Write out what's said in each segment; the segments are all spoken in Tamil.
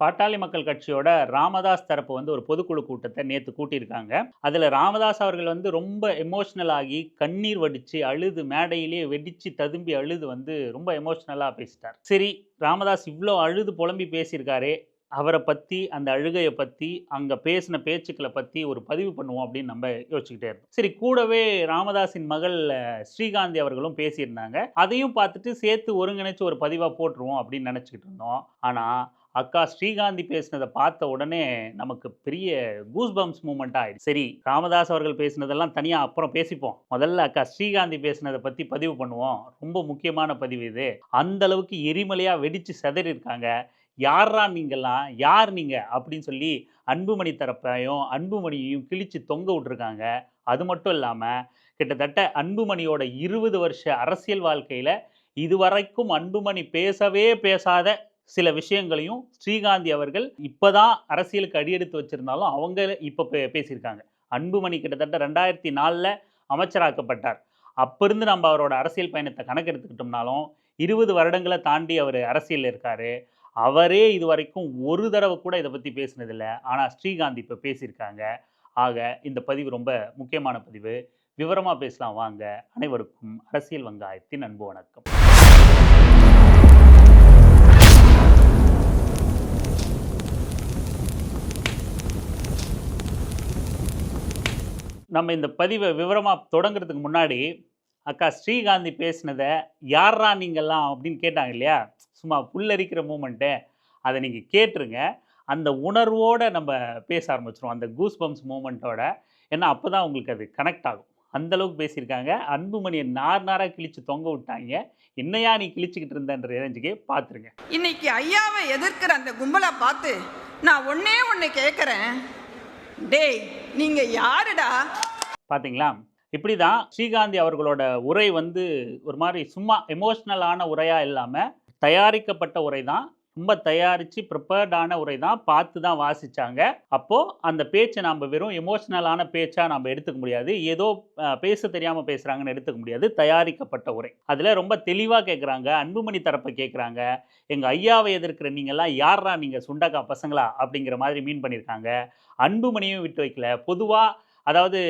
பாட்டாளி மக்கள் கட்சியோட ராமதாஸ் தரப்பு வந்து ஒரு பொதுக்குழு கூட்டத்தை நேற்று கூட்டியிருக்காங்க. அதில் ராமதாஸ் அவர்கள் வந்து ரொம்ப எமோஷ்னல் ஆகி கண்ணீர் வடித்து அழுது மேடையிலேயே வெடித்து ததும்பி அழுது வந்து ரொம்ப எமோஷ்னலாக பேசிட்டார். சரி ராமதாஸ் இவ்வளோ அழுது புலம்பி பேசியிருக்காரே அவரை பற்றி அந்த அழுகையை பற்றி அங்கே பேசின பேச்சுக்களை பற்றி ஒரு பதிவு பண்ணுவோம் அப்படின்னு நம்ம யோசிச்சுக்கிட்டே இருந்தோம். சரி கூடவே ராமதாஸின் மகள் ஸ்ரீகாந்தி அவர்களும் பேசியிருந்தாங்க. அதையும் பார்த்துட்டு சேர்த்து ஒருங்கிணைச்சு ஒரு பதிவாக போட்டுருவோம் அப்படின்னு நினச்சிக்கிட்டு இருந்தோம். ஆனால் அக்கா ஸ்ரீகாந்தி பேசினதை பார்த்த உடனே நமக்கு பெரிய கூஸ்பம்ஸ் மூமெண்ட் ஆயிடுச்சு. சரி ராமதாஸ் அவர்கள் பேசினதெல்லாம் தனியாக அப்புறம் பேசிப்போம். முதல்ல அக்கா ஸ்ரீகாந்தி பேசினதை பற்றி பதிவு பண்ணுவோம். ரொம்ப முக்கியமான பதிவு இது. அந்த அளவுக்கு எரிமலையாக வெடித்து செதறி இருக்காங்க. யாரா நீங்கள்லாம்? யார் நீங்கள் அப்படின்னு சொல்லி அன்புமணி தரப்பையும் அன்புமணியையும் கிழித்து தொங்க விட்டுருக்காங்க. அது மட்டும் இல்லாமல் கிட்டத்தட்ட அன்புமணியோட இருபது வருஷ அரசியல் வாழ்க்கையில் இதுவரைக்கும் அன்புமணி பேசவே பேசாத சில விஷயங்களையும் ஸ்ரீகாந்தி அவர்கள் இப்போதான் அரசியலுக்கு அடியெடுத்து வச்சிருந்தாலும் அவங்க இப்போ பே பேசியிருக்காங்க. அன்புமணி கிட்டத்தட்ட ரெண்டாயிரத்தி நாலில் அமைச்சராக்கப்பட்டார். அப்போ இருந்து நம்ம அவரோட அரசியல் பயணத்தை கணக்கெடுத்துக்கிட்டோம்னாலும் இருபது வருடங்களை தாண்டி அவர் அரசியலில் இருக்கார். அவரே இது வரைக்கும் ஒரு தடவை கூட இதை பற்றி பேசினதில்லை. ஆனால் ஸ்ரீகாந்த் இப்போ பேசியிருக்காங்க. ஆக இந்த பதிவு ரொம்ப முக்கியமான பதிவு. விவரமாக பேசலாம். வாங்க. அனைவருக்கும் அரசியல் வங்காயத்தின் அன்பு வணக்கம். நம்ம இந்த பதிவை விவரமாக தொடங்குறதுக்கு முன்னாடி அக்கா ஸ்ரீகாந்தி பேசினதை யாரா நீங்கள்லாம் அப்படின்னு கேட்டாங்க இல்லையா? சும்மா புல்லரிக்கிற மூமெண்ட்டு அதை நீங்கள் கேட்டுருங்க. அந்த உணர்வோடு நம்ம பேச ஆரம்பிச்சிடும் அந்த கூஸ் பம்ப்ஸ் மூமெண்ட்டோட ஏன்னா அப்போ தான் உங்களுக்கு அது கனெக்ட் ஆகும். அந்தளவுக்கு பேசியிருக்காங்க. அன்புமணியை நார் நாராக கிழிச்சு தொங்க விட்டாங்க. என்னையா நீ கிழிச்சிக்கிட்டு இருந்தன்ற ரேஞ்சுக்கே பார்த்துருங்க இன்னைக்கு ஐயாவை எதிர்க்கிற அந்த கும்பலை பார்த்து நான் ஒன்றே ஒன்று கேட்குறேன் டேய் நீங்க யாருடா? பாத்தீங்களா? இப்படி தான் ஸ்ரீகாந்தி அவர்களோட உரை வந்து ஒரு மாதிரி சும்மா எமோஷ்னலான உரையாக இல்லாமல் தயாரிக்கப்பட்ட உரை தான் ரொம்ப தயாரித்து ப்ரிப்பேர்டான உரை தான் பார்த்து தான் வாசித்தாங்க அப்போது அந்த பேச்சை நம்ம வெறும் எமோஷ்னலான பேச்சாக நம்ம எடுத்துக்க முடியாது. ஏதோ பேச தெரியாமல் பேசுகிறாங்கன்னு எடுத்துக்க முடியாது. தயாரிக்கப்பட்ட உரை. அதில் ரொம்ப தெளிவாக கேட்குறாங்க அன்புமணி தரப்பை கேட்குறாங்க எங்கள் ஐயாவை எதிர்க்கிற நீங்கள்லாம் யாரா நீங்கள் சுண்டக்கா பசங்களா? அப்படிங்கிற மாதிரி மீன் பண்ணியிருக்காங்க அன்புமணியும் விட்டு வைக்கல. பொதுவாக அதாவது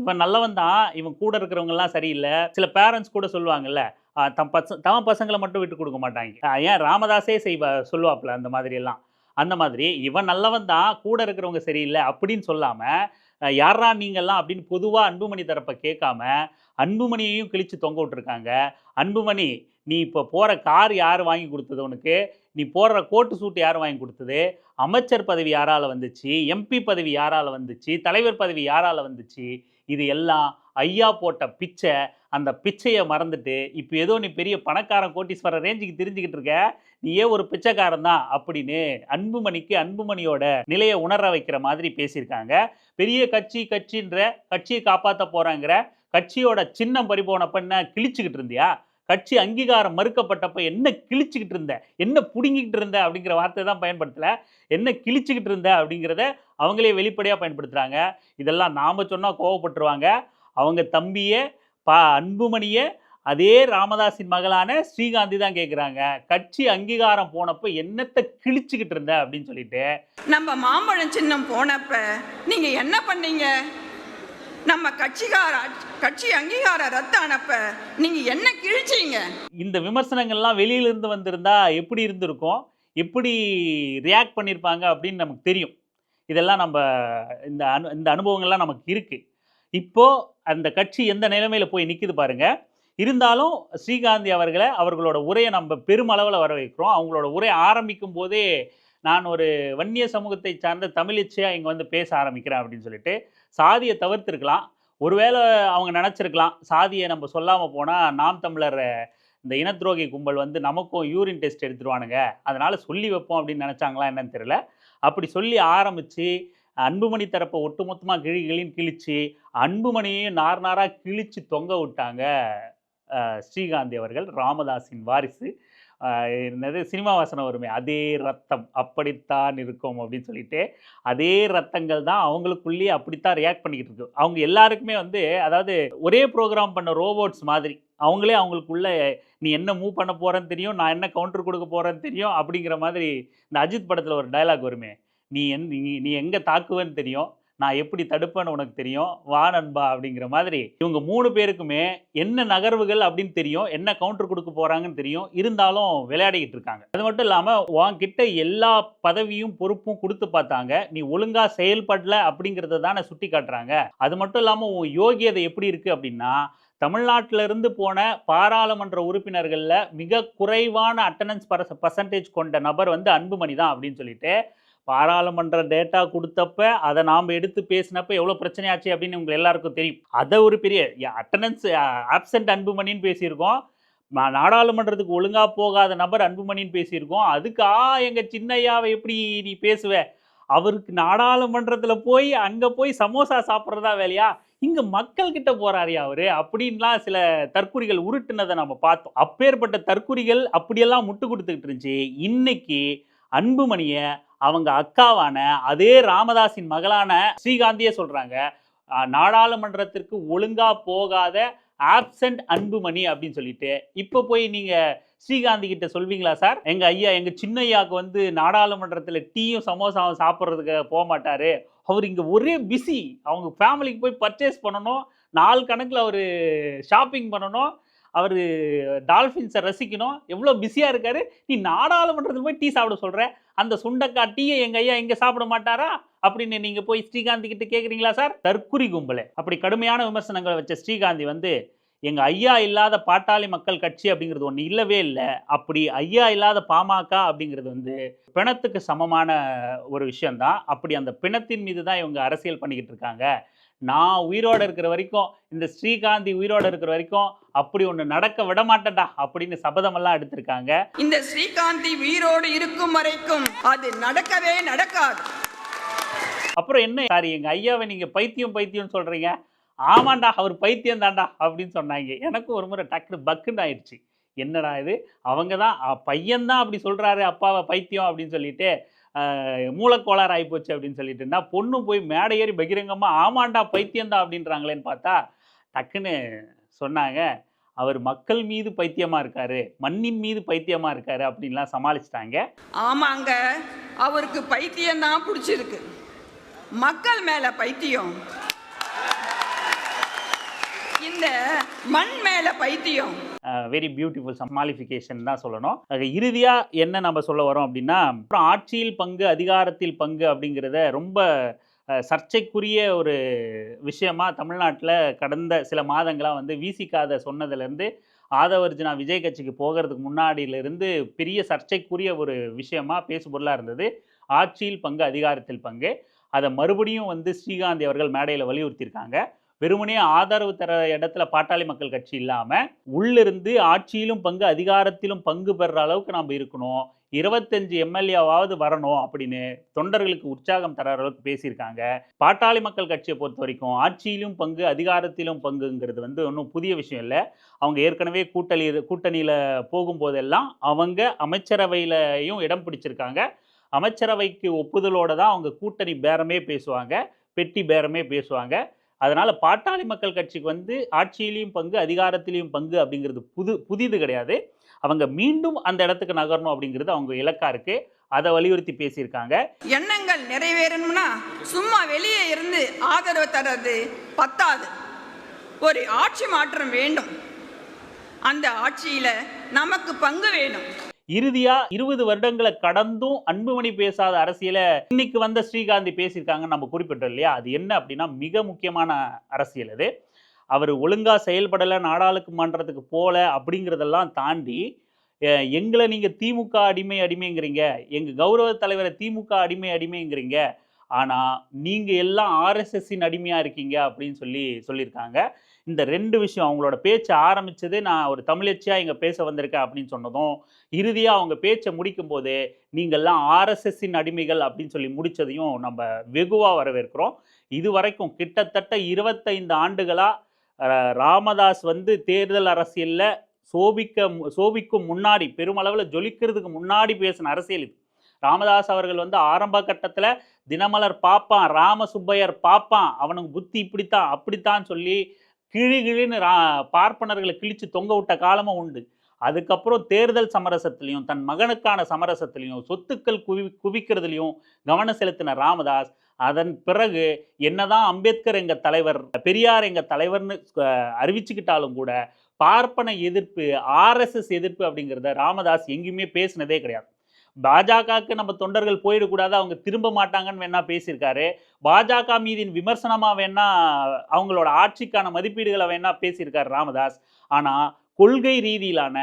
இவன் நல்லவன் தான் இவன் கூட இருக்கிறவங்கலாம் சரியில்லை. சில பேரண்ட்ஸ் கூட சொல்லுவாங்கல்ல தம் பச தம் பசங்களை மட்டும் விட்டு கொடுக்க மாட்டாங்க. ஏன் ராமதாஸே செய்வா சொல்லுவாப்புல அந்த மாதிரி எல்லாம் அந்த மாதிரி இவன் நல்லவன் தான் கூட இருக்கிறவங்க சரியில்லை அப்படின்னு சொல்லாமல் யாரா நீங்கள்லாம் அப்படின்னு பொதுவாக அன்புமணி தரப்பை கேட்காம அன்புமணியையும் கிழிச்சு தொங்க விட்டுருக்காங்க. அன்புமணி நீ இப்போ போகிற கார் யார் வாங்கி கொடுத்தது உனக்கு? நீ போடுற கோட்டு சூட்டு யார் வாங்கி கொடுத்தது? அமைச்சர் பதவி யாரால் வந்துச்சு? எம்பி பதவி யாரால் வந்துச்சு? தலைவர் பதவி யாரால் வந்துச்சு? இது எல்லாம் ஐயா போட்ட பிச்சை. அந்த பிச்சையை மறந்துட்டு இப்போ ஏதோ நீ பெரிய பணக்காரன் கோட்டீஸ்வரர் ரேஞ்சுக்கு தெரிஞ்சுக்கிட்டு இருக்க நீயே ஒரு பிச்சைக்காரன் தான் அப்படின்னு அன்புமணிக்கு அன்புமணியோட நிலையை உணர வைக்கிற மாதிரி பேசியிருக்காங்க. பெரிய கட்சி கட்சின்ற கட்சியை காப்பாற்ற போகிறாங்கிற கட்சியோட சின்னம் பறிபோனப்ப என்ன கிழிச்சுக்கிட்டு இருந்தியா? கட்சி அங்கீகாரம் மறுக்கப்பட்டப்ப என்ன கிழிச்சுக்கிட்டு இருந்த? என்ன புடுங்கிக்கிட்டு இருந்த? அப்படிங்கிற வார்த்தை தான் பயன்படுத்தல. என்ன கிழிச்சுக்கிட்டு இருந்த? அப்படிங்கிறத அவங்களே வெளிப்படையாக பயன்படுத்துகிறாங்க இதெல்லாம் நாம் சொன்னால் கோவப்பட்டுருவாங்க. அவங்க தம்பியே பா அன்புமணியை அதே ராமதாஸின் மகளான ஸ்ரீகாந்தி தான் கேட்குறாங்க கட்சி அங்கீகாரம் போனப்போ என்னத்தை கிழிச்சுக்கிட்டு இருந்த அப்படின்னு சொல்லிட்டு. நம்ம மாம்பழம் சின்னம் போனப்ப நீங்க என்ன பண்ணீங்க? நம்ம கட்சிகார கட்சி அங்கீகார ரத்து ஆனப்ப நீங்க என்ன கிழிச்சீங்க? இந்த விமர்சனங்கள்லாம் வெளியிலிருந்து வந்திருந்தா எப்படி இருந்திருக்கும்? எப்படி ரியாக்ட் பண்ணியிருப்பாங்க அப்படின்னு நமக்கு தெரியும். இதெல்லாம் நம்ம இந்த அனு இந்த அனுபவங்கள்லாம் நமக்கு இருக்குது இப்போது அந்த கட்சி எந்த நிலைமையில் போய் நிற்குது பாருங்க. இருந்தாலும் ஸ்ரீகாந்தி அவர்களை அவர்களோட உரையை நம்ம பெருமளவில் வர வைக்கிறோம். அவங்களோட உரை ஆரம்பிக்கும் போதே நான் ஒரு வன்னிய சமூகத்தை சார்ந்த தமிழிச்சையாக இங்கே வந்து பேச ஆரம்பிக்கிறேன் அப்படின்னு சொல்லிட்டு சாதியை தவிர்த்துருக்கலாம். ஒருவேளை அவங்க நினச்சிருக்கலாம். சாதியை நம்ம சொல்லாமல் போனால் நாம் தமிழர் இந்த இனத்துரோகி கும்பல் வந்து நமக்கும் யூரின் டெஸ்ட் எடுத்துருவானுங்க. அதனால் சொல்லி வைப்போம் அப்படின்னு நினச்சாங்களா என்னன்னு தெரியல. அப்படி சொல்லி ஆரம்பித்து அன்புமணி தரப்பை ஒட்டுமொத்தமாக கிழி கிழின்னு கிழிச்சு அன்புமணியையும் நார் நாராக கிழிச்சு தொங்க விட்டாங்க ஸ்ரீகாந்தி அவர்கள் ராமதாஸின் வாரிசு. என்னது சினிமா வாசனை வருமே அதே ரத்தம் அப்படித்தான் இருக்கும் அப்படின்னு சொல்லிட்டு அதே ரத்தங்கள் தான் அவங்களுக்குள்ளேயே அப்படித்தான் ரியாக்ட் பண்ணிக்கிட்டு இருக்கு. அவங்க எல்லாருக்குமே வந்து அதாவது ஒரே ப்ரோக்ராம் பண்ண ரோபோட்ஸ் மாதிரி அவங்களே அவங்களுக்குள்ள நீ என்ன மூவ் பண்ண போகிறேன்னு தெரியும் நான் என்ன கவுண்டர் கொடுக்க போகிறேன்னு தெரியும் அப்படிங்கிற மாதிரி இந்த அஜித் படத்தில் ஒரு டைலாக் வருமே நீ என் நீ நீ தாக்குவேன்னு தெரியும். நான் எப்படி தடுப்பேன்னு உனக்கு தெரியும். வா நண்பா அப்படிங்கிற மாதிரி. இவங்க மூணு பேருக்குமே என்ன நகர்வுகள் அப்படின்னு தெரியும். என்ன கவுண்டர் கொடுக்க போகிறாங்கன்னு தெரியும். இருந்தாலும் விளையாடிக்கிட்டு இருக்காங்க. அது மட்டும் இல்லாமல் உன்கிட்ட எல்லா பதவியும் பொறுப்பும் கொடுத்து பார்த்தாங்க. நீ ஒழுங்காக செயல்படல அப்படிங்கிறத தானே சுட்டி காட்டுறாங்க. அது மட்டும் இல்லாமல் உன் யோகியதை எப்படி இருக்குது அப்படின்னா தமிழ்நாட்டிலிருந்து போன பாராளுமன்ற உறுப்பினர்களில் மிக குறைவான அட்டண்டன்ஸ் பர்சன்டேஜ் கொண்ட நபர் வந்து அன்புமணி தான் அப்படின்னு சொல்லிட்டு பாராளுமன்ற டேட்டா கொடுத்தப்ப அதை நாம் எடுத்து பேசினப்ப எவ்வளோ பிரச்சனையாச்சு அப்படின்னு உங்களுக்கு எல்லாருக்கும் தெரியும். அதை ஒரு பெரிய அட்டண்டன்ஸ் ஆப்சண்ட் அன்புமணின்னு பேசியிருக்கோம். நாடாளுமன்றத்துக்கு ஒழுங்காக போகாத நபர் அன்புமணின்னு பேசியிருக்கோம். அதுக்கு ஆ சின்னையாவை எப்படி நீ பேசுவ? அவருக்கு நாடாளுமன்றத்தில் போய் அங்கே போய் சமோசா சாப்பிட்றதா வேலையா? இங்கே மக்கள்கிட்ட கிட்ட அவர். அப்படின்லாம் சில தற்குறிகள் உருட்டுனதை நம்ம பார்த்தோம். அப்பேற்பட்ட தற்குறிகள் அப்படியெல்லாம் முட்டு கொடுத்துக்கிட்டு இருந்துச்சு. இன்னைக்கு அன்புமணியை அவங்க அக்காவான அதே ராமதாஸின் மகளான ஸ்ரீகாந்தியே சொல்கிறாங்க நாடாளுமன்றத்திற்கு ஒழுங்காக போகாத ஆப்சண்ட் அன்புமணி அப்படின்னு சொல்லிட்டு. இப்போ போய் நீங்கள் ஸ்ரீகாந்தி கிட்ட சொல்வீங்களா சார்? எங்கள் ஐயா எங்கள் சின்ன ஐயாவுக்கு வந்து நாடாளுமன்றத்தில் டீயும் சமோசாவும் சாப்பிட்றதுக்கு போக மாட்டார். அவர் இங்கே ஒரே பிஸி அவங்க ஃபேமிலிக்கு போய் பர்ச்சேஸ் பண்ணணும். நாள் கணக்கில் அவர் ஷாப்பிங் பண்ணணும். அவர் டால்ஃபின்ஸை ரசிக்கணும். எவ்வளோ பிஸியாக இருக்காரு. நீ நாடாளுமன்றத்துக்கு போய் டீ சாப்பிட சொல்கிற அந்த சுண்டக்காய் டீயை எங்கள் ஐயா இங்கே சாப்பிட மாட்டாரா? அப்படின்னு நீங்கள் போய் ஸ்ரீகாந்தி கிட்ட கேட்குறீங்களா சார் தற்குறி கும்பலே. அப்படி கடுமையான விமர்சனங்களை வச்ச ஸ்ரீகாந்தி வந்து எங்கள் ஐயா இல்லாத பாட்டாளி மக்கள் கட்சி அப்படிங்கிறது ஒன்று இல்லவே இல்லை. அப்படி ஐயா இல்லாத பாமக அப்படிங்கிறது வந்து பிணத்துக்கு சமமான ஒரு விஷயந்தான் அப்படி அந்த பிணத்தின் மீது தான் இவங்க அரசியல் பண்ணிக்கிட்டு இருக்காங்க. நான் உயிரோடு இருக்கிற வரைக்கும் இந்த ஸ்ரீகாந்தி உயிரோடு இருக்கிற வரைக்கும் அப்படி ஒன்று நடக்க விட மாட்டேன்டா அப்படின்னு சபதமெல்லாம் எடுத்திருக்காங்க. இந்த ஸ்ரீகாந்தி உயிரோடு இருக்கும் வரைக்கும் அது நடக்கவே நடக்காது. அப்புறம் என்ன சாரி எங்க ஐயாவை நீங்க பைத்தியம் பைத்தியம் சொல்றீங்க. ஆமாண்டா அவர் பைத்தியம் தான்டா அப்படின்னு சொன்னாங்க. எனக்கும் ஒரு முறை டக்குனு பக்குன்னு ஆயிடுச்சு. என்னடா இது? அவங்க தான் பையன்தான் அப்படி சொல்றாரு அப்பாவை பைத்தியம் அப்படின்னு சொல்லிட்டு. மூலக்கோளாறு ஆகிப்போச்சு அப்படின்னு சொல்லிட்டு நான் பொண்ணு போய் மேடை ஏறி பகிரங்கமாக ஆமாண்டா பைத்தியம்தான் அப்படின்றாங்களேன்னு பார்த்தா டக்குன்னு சொன்னாங்க அவர் மக்கள் மீது பைத்தியமா இருக்காரு மண்ணின் மீது பைத்தியமா இருக்காரு அப்படின்லாம் சமாளிச்சிட்டாங்க. ஆமாங்க அவருக்கு பைத்தியம் தான் பிடிச்சிருக்கு. மக்கள் மேல பைத்தியம். இந்த மண் மேல பைத்தியம். வெரி பியூட்டிஃபுல் சமாலிஃபிகேஷன் தான் சொல்லணும். இறுதியாக என்ன நம்ம சொல்ல வரோம் அப்படின்னா அப்புறம் ஆட்சியில் பங்கு அதிகாரத்தில் பங்கு அப்படிங்கிறத ரொம்ப சர்ச்சைக்குரிய ஒரு விஷயமா தமிழ்நாட்டில் கடந்த சில மாதங்களாக வந்து வீசிக்காத சொன்னதுலேருந்து ஆதவர்ஜுனா விஜய் கட்சிக்கு போகிறதுக்கு முன்னாடியிலிருந்து பெரிய சர்ச்சைக்குரிய ஒரு விஷயமா பேசுபொருளாக இருந்தது. ஆட்சியில் பங்கு அதிகாரத்தில் பங்கு. அதை மறுபடியும் வந்து ஸ்ரீகாந்தி அவர்கள் மேடையில் வலியுறுத்தியிருக்காங்க. வெறுமனே ஆதரவு தர இடத்துல பாட்டாளி மக்கள் கட்சி இல்லாமல் உள்ளிருந்து ஆட்சியிலும் பங்கு அதிகாரத்திலும் பங்கு பெறுற அளவுக்கு நாம் இருக்கணும். இருபத்தஞ்சு எம்எல்ஏவாவது வரணும் அப்படின்னு தொண்டர்களுக்கு உற்சாகம் தர அளவுக்கு பேசியிருக்காங்க. பாட்டாளி மக்கள் கட்சியை பொறுத்த வரைக்கும் ஆட்சியிலும் பங்கு அதிகாரத்திலும் பங்குங்கிறது வந்து ஒன்றும் புதிய விஷயம் இல்லை. அவங்க ஏற்கனவே கூட்டணி கூட்டணியில் போகும்போதெல்லாம் அவங்க அமைச்சரவையிலையும் இடம் பிடிச்சிருக்காங்க. அமைச்சரவைக்கு ஒப்புதலோடு தான் அவங்க கூட்டணி பேரமே பேசுவாங்க பெட்டி பேரமே பேசுவாங்க. அதனால் பாட்டாளி மக்கள் கட்சிக்கு வந்து ஆட்சியிலையும் பங்கு அதிகாரத்திலையும் பங்கு அப்படிங்கிறது புது புதிது கிடையாது. அவங்க மீண்டும் அந்த இடத்துக்கு நகரணும் அப்படிங்கிறது அவங்க இலக்கா இருக்கு. அதை வலியுறுத்தி பேசியிருக்காங்க. எண்ணங்கள் நிறைவேறணும்னா சும்மா வெளியே இருந்து ஆதரவு தர்றது பத்தாது. ஒரு ஆட்சி மாற்றம் வேண்டும். அந்த ஆட்சியில் நமக்கு பங்கு வேணும். இறுதியா இருபது வருடங்களை கடந்தும் அன்புமணி பேசாத அரசியலை இன்னைக்கு வந்த ஸ்ரீகாந்தி பேசியிருக்காங்கன்னு நம்ம குறிப்பிட்டோம் இல்லையா? அது என்ன அப்படின்னா மிக முக்கியமான அரசியல் அது. அவர் ஒழுங்காக செயல்படலை நாடாளுமன்றத்துக்கு போல அப்படிங்கிறதெல்லாம் தாண்டி எங்களை நீங்கள் திமுக அடிமை அடிமைங்கிறீங்க. எங்கள் கௌரவ தலைவரை திமுக அடிமை அடிமைங்கிறீங்க. ஆனால் நீங்கள் எல்லாம் ஆர்எஸ்எஸ்ஸின் அடிமையாக இருக்கீங்க அப்படின்னு சொல்லி சொல்லியிருக்காங்க. இந்த ரெண்டு விஷயம் அவங்களோட பேச்சை ஆரம்பித்ததே நான் ஒரு தமிழச்சியாக இங்கே பேச வந்திருக்கேன் அப்படின்னு சொன்னதும் இறுதியாக அவங்க பேச்சை முடிக்கும்போது நீங்கள்லாம் ஆர்எஸ்எஸ்ஸின் அடிமைகள் அப்படின்னு சொல்லி முடித்ததையும் நம்ம வெகுவாக வரவேற்கிறோம். இது வரைக்கும் கிட்டத்தட்ட இருபத்தைந்து ஆண்டுகளாக ராமதாஸ் வந்து தேர்தல் அரசியலில் சோபிக்க மு- சோபிக்கும் முன்னாடி பெருமளவில் ஜொலிக்கிறதுக்கு முன்னாடி பேசின அரசியல் இது. ராமதாஸ் அவர்கள் வந்து ஆரம்ப கட்டத்தில் தினமலர் பார்ப்பான் ராமசுப்பையர் பார்ப்பான் அவனுக்கு புத்தி இப்படித்தான் அப்படித்தான் சொல்லி கிழி கிழின்னு ரா பார்ப்பனர்களை கிழித்து தொங்க விட்ட காலமும் உண்டு. அதுக்கப்புறம் தேர்தல் சமரசத்துலேயும் தன் மகனுக்கான சமரசத்துலேயும் சொத்துக்கள் குவி குவிக்கிறதுலையும் கவனம் செலுத்தின ராமதாஸ் அதன் பிறகு என்னதான் அம்பேத்கர் எங்கள் தலைவர் பெரியார் எங்கள் தலைவர்னு அறிவிச்சுக்கிட்டாலும் கூட பார்ப்பன எதிர்ப்பு ஆர்எஸ்எஸ் எதிர்ப்பு அப்படிங்கிறத ராமதாஸ் எங்கேயுமே பேசினதே கிடையாது. பாஜகவுக்கு நம்ம தொண்டர்கள் போயிடக்கூடாது அவங்க திரும்ப மாட்டாங்கன்னு வேணா பேசியிருக்காரு. பாஜக மீதின் விமர்சனமாக வேணா அவங்களோட ஆட்சிக்கான மதிப்பீடுகளை வேணா பேசியிருக்காரு ராமதாஸ். ஆனால் கொள்கை ரீதியிலான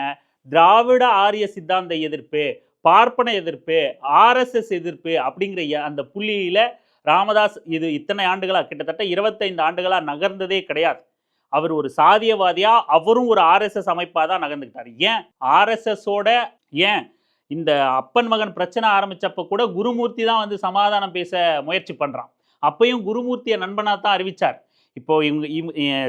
திராவிட ஆரிய சித்தாந்த எதிர்ப்பு பார்ப்பன எதிர்ப்பு ஆர்எஸ்எஸ் எதிர்ப்பு அப்படிங்கிற அந்த புள்ளியில் ராமதாஸ் இது இத்தனை ஆண்டுகளாக கிட்டத்தட்ட இருபத்தைந்து ஆண்டுகளாக நகர்ந்ததே கிடையாது. அவர் ஒரு சாதியவாதியாக அவரும் ஒரு ஆர்எஸ்எஸ் அமைப்பாக தான் நகர்ந்துக்கிட்டார். ஏன்? ஆர்எஸ்எஸோட ஏன்? இந்த அப்பன் மகன் பிரச்சனை ஆரம்பித்தப்போ கூட குருமூர்த்தி தான் வந்து சமாதானம் பேச முயற்சி பண்ணுறான் அப்பயும் குருமூர்த்தியை நண்பனாக தான் அறிவிச்சார். இப்போ இவங்க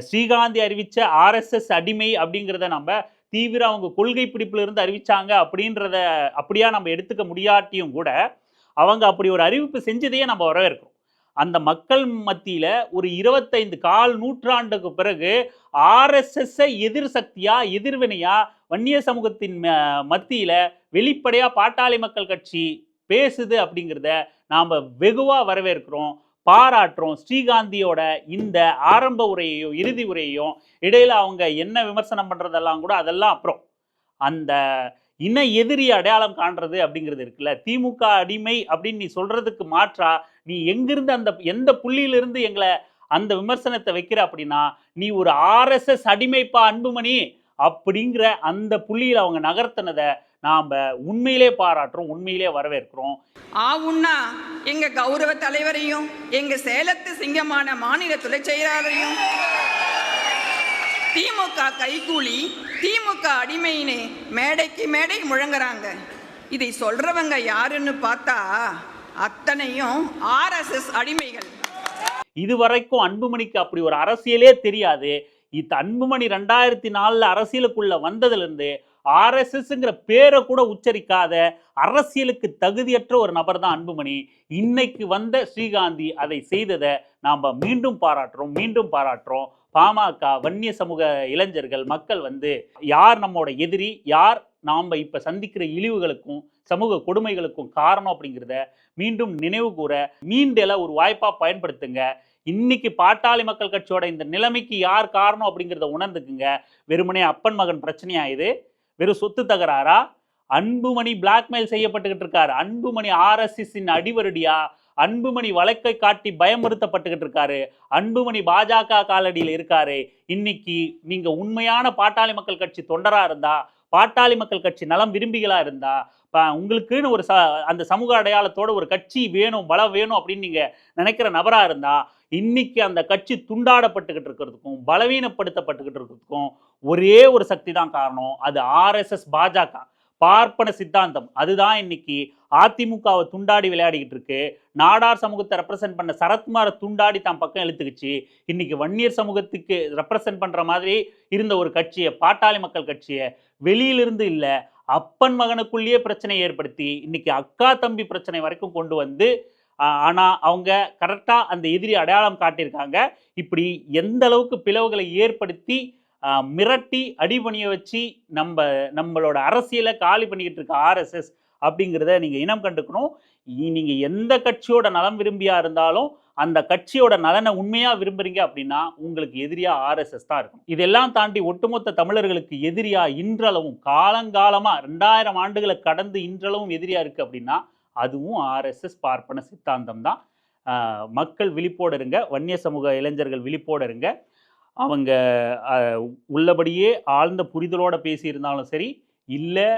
ஸ்ரீகாந்தி அறிவித்த ஆர்எஸ்எஸ் அடிமை அப்படிங்கிறத நம்ம தீவிர அவங்க கொள்கை பிடிப்புல இருந்து அறிவிச்சாங்க அப்படின்றத அப்படியா நம்ம எடுத்துக்க முடியாட்டியும் கூட அவங்க அப்படி ஒரு அறிவிப்பு செஞ்சதையே நம்ம வரவேற்கிறோம். அந்த மக்கள் மத்தியில் ஒரு இருபத்தைந்து கால் நூற்றாண்டுக்கு பிறகு ஆர்எஸ்எஸ்ஸை எதிர் சக்தியா எதிர்வினையா வன்னிய சமூகத்தின் மத்தியில் வெளிப்படையாக பாட்டாளி மக்கள் கட்சி பேசுது அப்படிங்கிறத நாம் வெகுவாக வரவேற்கிறோம் பாராட்டுறோம். ஸ்ரீகாந்தியோட இந்த ஆரம்ப உரையையும் இறுதி உரையையும் இடையில் அவங்க என்ன விமர்சனம் பண்ணுறதெல்லாம் கூட அதெல்லாம் அப்புறம். அந்த இன்னும் எதிரி அடையாளம் காண்றது அப்படிங்கிறது இருக்குல்ல. திமுக அடிமை அப்படின்னு நீ சொல்றதுக்கு மாற்றா நீ எங்கிருந்து அந்த எந்த புள்ளியிலிருந்து எங்களை அந்த விமர்சனத்தை வைக்கிற அப்படின்னா நீ ஒரு ஆர்எஸ்எஸ் அடிமைப்பா அன்புமணி அப்படிங்கிற அந்த புள்ளியில் அவங்க நகர்த்தினதை நாம் உண்மையிலே பாராட்டுறோம் உண்மையிலே வரவேற்கிறோம். ஆவுன்னா எங்க கௌரவ தலைவரையும் எங்க சேலத்து சிங்கமான மாநில துறை செயலாளரையும் திமுக கைகூலி திமுக அடிமைன்னு மேடைக்கு மேடை முழங்குறாங்க. இதை சொல்றவங்க யாருன்னு பார்த்தா அத்தனையும் ஆர்எஸ்எஸ் அடிமைகள். இதுவரைக்கும் அன்புமணிக்கு அப்படி ஒரு அரசியலே தெரியாது. இது அன்புமணி ரெண்டாயிரத்தி நாலில் அரசியலுக்குள்ள வந்ததுலேருந்து ஆர்எஸ்எஸ்ங்கிற பேரை கூட உச்சரிக்காத அரசியலுக்கு தகுதியற்ற ஒரு நபர் தான் அன்புமணி. இன்னைக்கு வந்த ஸ்ரீகாந்தி அதை செய்ததை நாம் மீண்டும் பாராட்டுறோம் மீண்டும் பாராட்டுறோம். பாமக வன்னிய சமூக இளைஞர்கள் மக்கள் வந்து யார் நம்மோட எதிரி யார் நாம் இப்போ சந்திக்கிற இழிவுகளுக்கும் சமூக கொடுமைகளுக்கும் காரணம் அப்படிங்கிறத மீண்டும் நினைவு கூற மீண்டெல ஒரு வாய்ப்பாக பயன்படுத்துங்க. இன்னைக்கு பாட்டாளி மக்கள் கட்சியோட இந்த நிலைமைக்கு யார் காரணம் அப்படிங்கிறத உணர்ந்துக்குங்க. வெறுமனே அப்பன் மகன் பிரச்சனையா இது? வெறும் சொத்து தகராறா? அன்புமணி பிளாக்மெயில் செய்யப்பட்டுக்கிட்டு இருக்காரு. அன்புமணி ஆர்எஸ்எஸ்ஸின் அடிவருடியா? அன்புமணி வழக்கை காட்டி பயமுறுத்தப்பட்டுக்கிட்டு இருக்காரு. அன்புமணி பாஜக காலடியில் இருக்காரு. இன்னைக்கு நீங்க உண்மையான பாட்டாளி மக்கள் கட்சி தொண்டரா இருந்தா பாட்டாளி மக்கள் கட்சி நலம் விரும்பிகளா இருந்தா உங்களுக்குன்னு ஒரு ச அந்த சமூக அடையாளத்தோட ஒரு கட்சி வேணும் பலம் வேணும் அப்படின்னு நீங்க நினைக்கிற நபரா இருந்தா இன்னைக்கு அந்த கட்சி துண்டாடப்பட்டுக்கிட்டு இருக்கிறதுக்கும் பலவீனப்படுத்தப்பட்டுக்கிட்டு இருக்கிறதுக்கும் ஒரே ஒரு சக்தி தான் காரணம். அது ஆர்எஸ்எஸ் பாஜக. பார்ப்பன சித்தாந்தம். அதுதான் இன்னைக்கு அதிமுகவை துண்டாடி விளையாடிக்கிட்டு இருக்கு. நாடார் சமூகத்தை ரெப்ரசென்ட் பண்ண சரத்குமாரை துண்டாடி தான் பக்கம் இழுத்துக்குச்சு. இன்னைக்கு வன்னியர் சமூகத்துக்கு ரெப்ரசென்ட் பண்ற மாதிரி இருந்த ஒரு கட்சியை பாட்டாளி மக்கள் கட்சியை வெளியிலிருந்து இல்லை அப்பன் மகனுக்குள்ளேயே பிரச்சனை ஏற்படுத்தி இன்னைக்கு அக்கா தம்பி பிரச்சனை வரைக்கும் கொண்டு வந்து ஆனால் அவங்க கரெக்டாக அந்த எதிரி அடையாளம் காட்டியிருக்காங்க. இப்படி எந்த அளவுக்கு பிளவுகளை ஏற்படுத்தி மிரட்டி அடிபணிய வச்சு நம்ம நம்மளோட அரசியலை காலி பண்ணிக்கிட்டு இருக்க ஆர்எஸ்எஸ் அப்படிங்கிறத நீங்கள் இனம் கண்டுக்கணும். நீங்கள் எந்த கட்சியோட நலம் விரும்பியா இருந்தாலும் அந்த கட்சியோட நலனை உண்மையாக விரும்புறீங்க அப்படின்னா உங்களுக்கு எதிரியாக ஆர்எஸ்எஸ் தான் இருக்கும் இதெல்லாம் தாண்டி ஒட்டுமொத்த தமிழர்களுக்கு எதிரியாக இன்றளவும் காலங்காலமாக ரெண்டாயிரம் ஆண்டுகளை கடந்து இன்றளவும் எதிரியாக இருக்குது அப்படின்னா அதுவும் ஆர்எஸ்எஸ் பார்ப்பன சித்தாந்தம் தான் மக்கள் விழிப்போடு இருங்க வன்னிய சமூக இளைஞர்கள் விழிப்போடு இருங்க. அவங்க உள்ளபடியே ஆழ்ந்த புரிதலோட பேசியிருந்தாலும் சரி இல்லை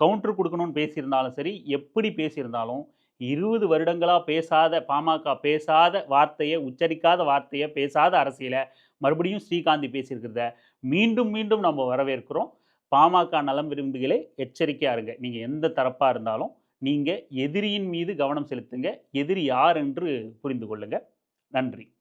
கவுண்டர் கொடுக்கணும்னு பேசியிருந்தாலும் சரி எப்படி பேசியிருந்தாலும் இருபது வருடங்களாக பேசாத பாமக பேசாத வார்த்தையை உச்சரிக்காத வார்த்தையை பேசாத அரசியலை மறுபடியும் ஸ்ரீகாந்தி பேசியிருக்கிறத மீண்டும் மீண்டும் நம்ம வரவேற்கிறோம். பாமக நலம் விரும்புகளே எச்சரிக்கையா இருங்க. நீங்கள் எந்த தரப்பாக இருந்தாலும் நீங்கள் எதிரியின் மீது கவனம் செலுத்துங்க. எதிரி யார் என்று புரிந்து கொள்ளுங்கள் நன்றி.